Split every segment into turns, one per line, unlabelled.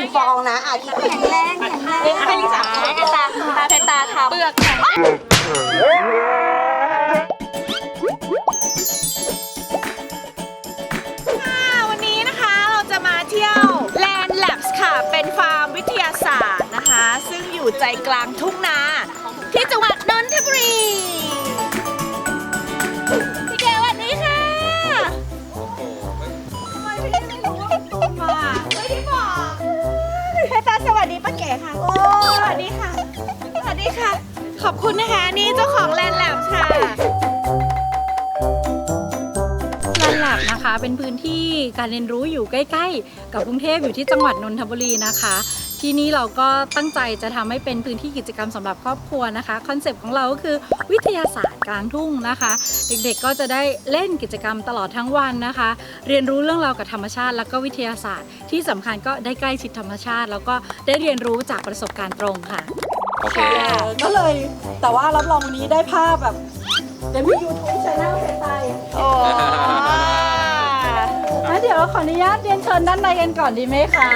นึ่งฟองนะอาทิตย์แข็งแรงแข็งแรง
ให้ลิซ่าให้ตาตาเพตาทำเปลือกวันนี้นะคะเราจะมาเที่ยว Land Labs ค่ะ เป็นฟาร์มวิทยาศาสตร์นะคะ ซึ่งอยู่ใจกลางทุ่งนา ที่จังหวัดนนทบุรี เป็น
พื้นที่การเรียนรู้อยู่ใกล้ ๆ กับกรุงเทพอยู่ที่จังหวัดนนทบุรีนะคะ ที่นี่เราก็ตั้งใจจะทำให้เป็นพื้นที่กิจกรรมสำหรับครอบครัวนะคะคอนเซปต์ของเราก็คือวิทยาศาสตร์กลางทุ่งนะคะ เด็กๆก็จะได้เล่นกิจกรรมตลอดทั้งวันนะคะ เรียนรู้เรื่องราวกับธรรมชาติ แล้วก็วิทยาศาสตร์ ที่สำคัญก็ได้ใกล้ชิดธรรมชาติ แล้วก็ได้เรียนรู้จากประสบการณ์ตรงค่ะ
โอเค
ก็เลยแต่ว่ารับรองวันนี้ได้ภาพแบบเดี๋ยวมียูทูบช anel เพจ
อ
อนุญาตเรียนเชิญด้านในกันก่อนดีไหมคะ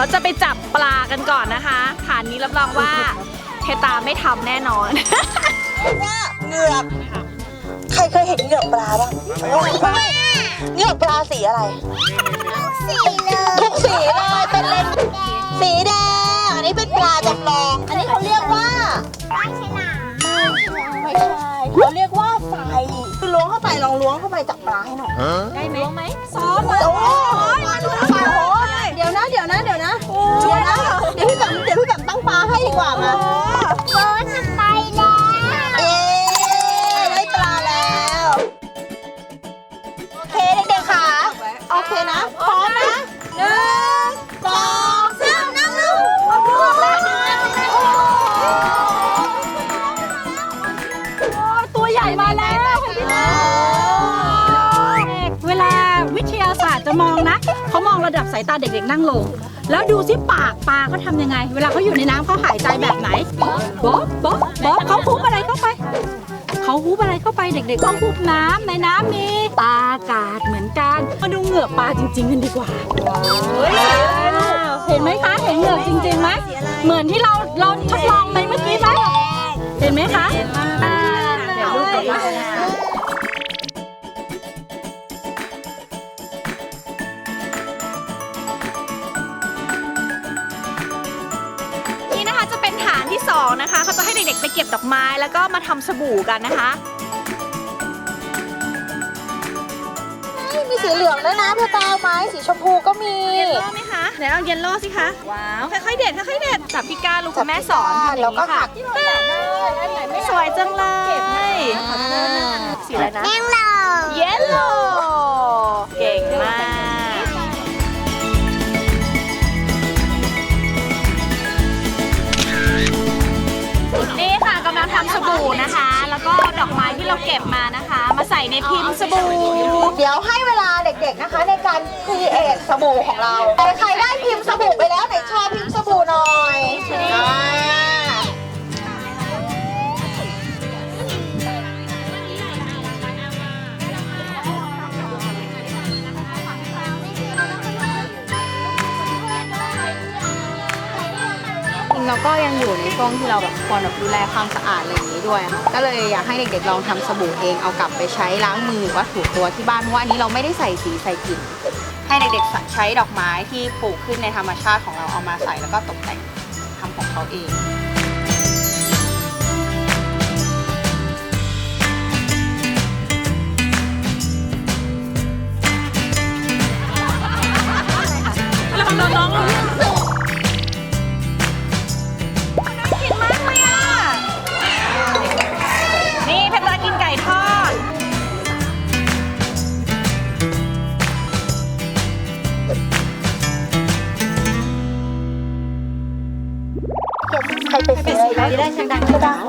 เขาจะ
ไป
จับ
ปลากันก่อนนะคะฐานนี้รับรองว่าเพตาไม่ทำแน่นอน
ว่าเหงือกใครเคยเห็นเหงือกปลาบ้างเหงือกปลาสีอะไร
สีเลย
ทุกสีเลยเป็นเลนสีแดงอันนี้เป็นปลาจำลองอันนี้เขาเรียกว่า
ไม่ใช่หนา
ไม่ใช่เขาเรียกว่าไฟคือล้วงเข้าไปลองล้วงเข้าไปจับปลาให้หน่อย
ได้ไหมไหม
ซ้อมเลย เคนะ พร้อมนะหนึ่งสองสามนั่งลงมาพร้อมแล้ว
ตัวใหญ่มาแล้วค่ะพี่น้เวลาวิทยาศาสตร์จะมองนะ เขามองระดับสายตาเด็กๆนั่งลง แล้วดูสิปากปลาเขาทำยังไง เวลาเขาอยู่ในน้ำเขาหายใจแบบไหน บ๊อบบ๊อบบ๊อบเขาฮุบอะไร เข้าไปเขาฮุบอะไรเข้าไปเด็กๆต้องฮุบน้ำในน้ำมีปลาอากาศเหมือนกันมาดูเหงือกปลาจริง ๆ กันดีกว่าเห็นไหมคะ เห็นเหงือกจริงๆไหมเหมือนที่เราเราทดลองไปเมื่อกี้ไหมเห็นไหมคะ 2
นะคะเขาจะให้เด็กๆไปเก็บดอกไม้แล้วก็มาทำสบู่กันนะคะ
มีสีเหลืองด้วยนะเธอตาเไม้สีชมพูก็มี
เยลโล่ไหมคะไหนเอาเยลโล่สิคะ ว้าวค่อยๆเด็ดค่อยๆเด็ดจับพี่ก้าลูกคุณแม่สอนค่ะ
แล้วก็
นี้หัค่ะ
ก
สวยจังเลยสีอะไรนะ
เย
ลโล่ นะคะ แล้วก็ดอกไม้ที่เราเก็บมานะคะ มาใส่ในพิมพ์สบู่
เดี๋ยวให้เวลาเด็กๆนะคะในการครีเอทสบู่ของเราใครได้ เราก็ยังอยู่ในช่วงที่เราแบบควรแบบดูแลความสะอาดอะไรอย่างนี้ด้วยค่ะก็เลยอยากให้เด็กๆลองทำสบู่เองเอากลับไปใช้ล้างมือหรือว่าถูตัวที่บ้านเพราะว่าอันนี้เราไม่ได้ใส่สีใส่กลิ่นให้เด็กๆใช้ดอกไม้ที่ปลูกขึ้นในธรรมชาติของเราเอามาใส่แล้วก็ตกแต่งทำของเขาเอง
เสี
ยงดังสีดัง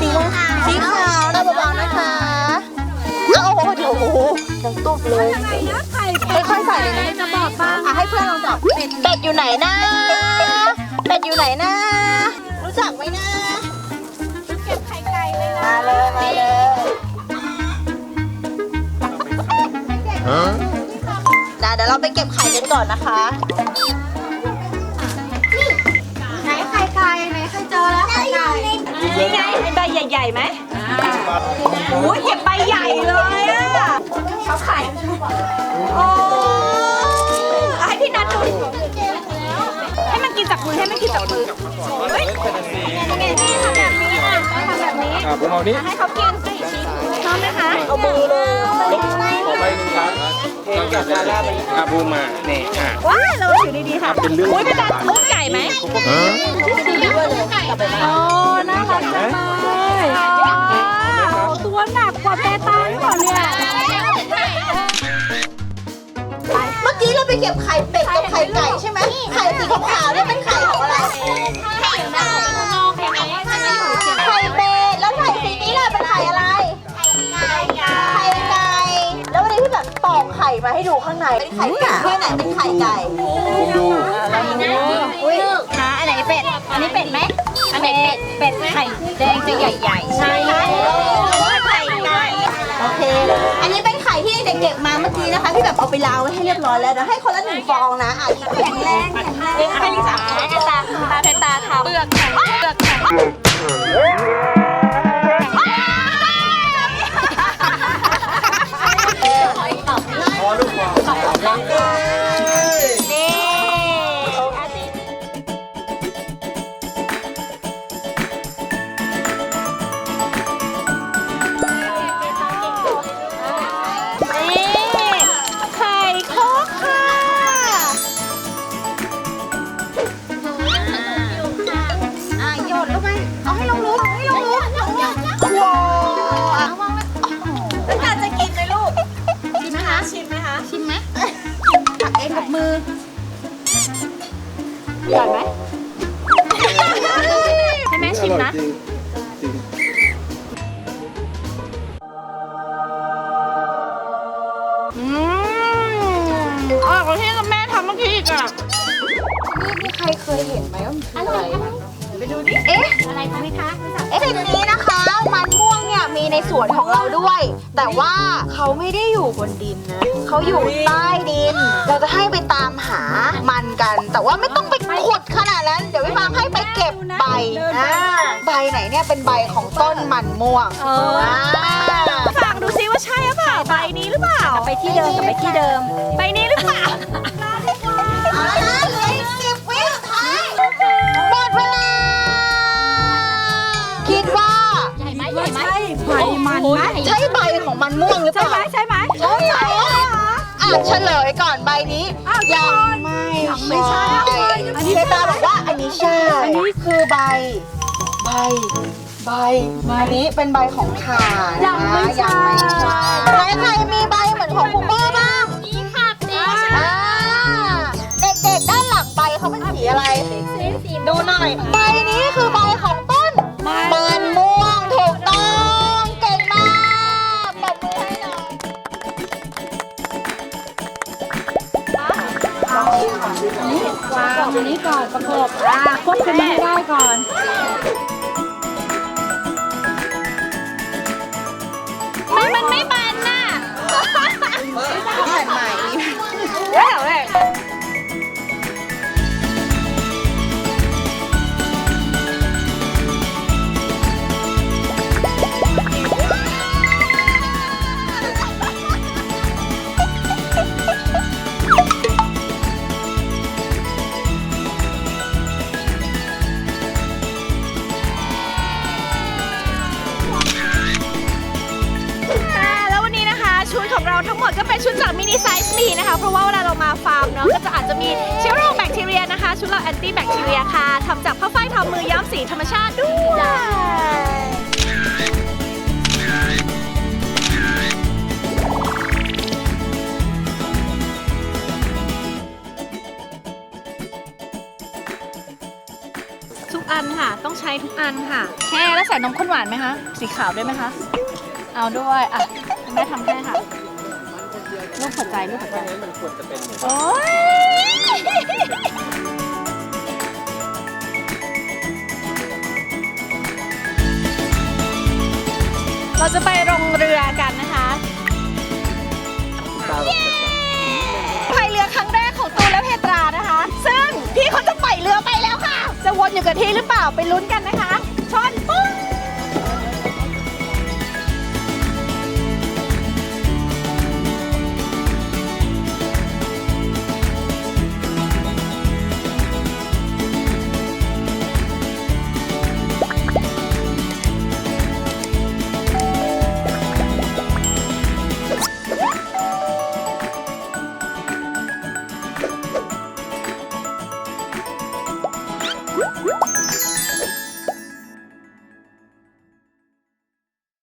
สีอะไรสีขาวนะเบาๆนะคะเอาโอ้โหเดี๋ยวโอ้โหดังตุ๊บเลยค่อยๆใส่เลยนะ
จะบอกบ้าง
อะให้เพื่อนลองจับเป็ดอยู่ไหนนะเป็ดอยู่ไหนนะ รู้จักไหมนะเก็บไข่ไก่เลยนะมาเลยมาเลยนะเดี๋ยวเราไปเก็บไข่กันก่อนนะคะ นี่ไง
ใบใหญ่ๆไหมโอ้ยเห็บใบใหญ่เลยอะเขาไข่โอ้เอาให้พี่นัทดูให้มันกินจากมือให้มันกินจากมือเฮ้ยนี่ไงนี่ทำแบบนี้อะทำแบบนี้
อะผมเอานี้
ให้เขากินสิชอบไหมคะ
เอามือเลย
ลบขอไปหนึ่งครั้งเองกับลาล่าไปอะบูมมาเนี่ยอะ
ว้ายเราอยู่ดีๆค่ะ
เป็นเรื่อง
อุ้ยเป็นการทุบไก่ไหม
โอ้น่ารั กจังเลยตัวหนักกว่าเปตันก่อนเนี่ย
เมื่อกี้เราไปเก็บไข่เป็ดกับไข่ไก่ใช่ไหมไข่สีขาวๆเนี่ยเป็นไข่ของอะไร ไข่เป็ด แล้วไข่สีนี้ล่ะเป็นไข่อะไร ไข่ไก่ไข่ไก่แล้ววันนี้พี่แบบตอกไข่มาให้ดูข้างใน เป็นไข่เป็ดด้วยไหนเป็นไข่ไก่
ผมดู
อุ้ย
นะอันไหนเป็ด อันนี้เป็ดไหม อันไหนเป็ด เป็ดไข่แดงจะใหญ่ๆ ใช่ไหมไข่ไก่
โอเค อันนี้เป็นไข่ที่เด็กเก็บมาเมื่อกี้นะคะพี่แบบเอาไปล้างไว้ให้เรียบร้อยแล้วเดี๋ยวให้คนละหนึ่งฟองนะอะแข็งแรงแข็งแรง
ให้ลิซ่าให้ตาตาเพชรตาทำเปลือกแข็งเปลือกแข็งนี่
ว่า
ที่แม่ทำเมื่อกี้อีกอะ
นี่ใครเคยเห็นไหมว่ามันคืออะไร
ไปดูดิ
เอ๊ะ อะไรคะพี่คะเอ๊ะสิ่งนี้นะคะ มันม่วงเนี่ยมีในสวนของเราด้วย แต่ว่าเขาไม่ได้อยู่บนดินนะเขาอยู่ใต้ดิน เราจะให้ไปตามหามันกัน แต่ว่าไม่ต้องไปขุดขนาดนั้น เดี๋ยวพี่ฟางให้ไปเก็บใบอ่าใบไหนเนี่ยเป็นใบของต้นมันม่วง
เออ
อ่า
ฟังดูซิ ว่าใช่หรือเปล่าใบนี้หรือเปล่า ไปที่เดิมกับไปที่เดิม ใบนี้หรือเปล่า
เอาละนะเหลืออีกสิบวิสุดท้าย หมดเวลา คิดว่า
ใช่ใบมันไหม
ใช่ใบของมันม่วงหรือเป
ใช่
ล่า
ไหมใช่ไหม
ใช่เหรออะเฉลยก่อนใบนี้ยังไม่ไม่ใช่อันนี้ตาบอกว่าอันนี้ใช่ อันนี้คือใบ ใบ ใบอันนี้เป็นใบของข่านะยังไม่ใช่ ใครใครมีใบเหมือนของคูเปอร์บ้างนี่ค่ะอ่าเด็กๆด้านหลังใบเขาเป็นสีอะไรดูหน่อย ใบนี้คือใบของต้นมันม่
ดีนะ
คะ เพราะว่าเวลาเรามาฟาร์มเนาะก็จะอาจจะมีเชื้อโรคแบคทีเรียนะคะ ชุดเราแอนตี้แบคทีเรียค่ะทำจากผ้าฝ้ายทอมือย้อมสีธรรมชาติด้วยทุกอันค่ะ ต้องใช้ทุกอันค่ะแค่แล้วใส่นมข้นหวานไหมคะ สีขาวด้วยไหมคะ เอาด้วย อะแม่ทำให้ค่ะ รูปหัวใจรูปหัวใจโอ้ยเราจะไปลงเรือกันนะคะพายเรือครั้งแรกของตูนและเพตรานะคะ ซึ่งพี่เขาจะปล่อยเรือไปแล้วค่ะ จะวนอยู่กับที่หรือเปล่าไปลุ้นกันนะคะ ชนปุ้ง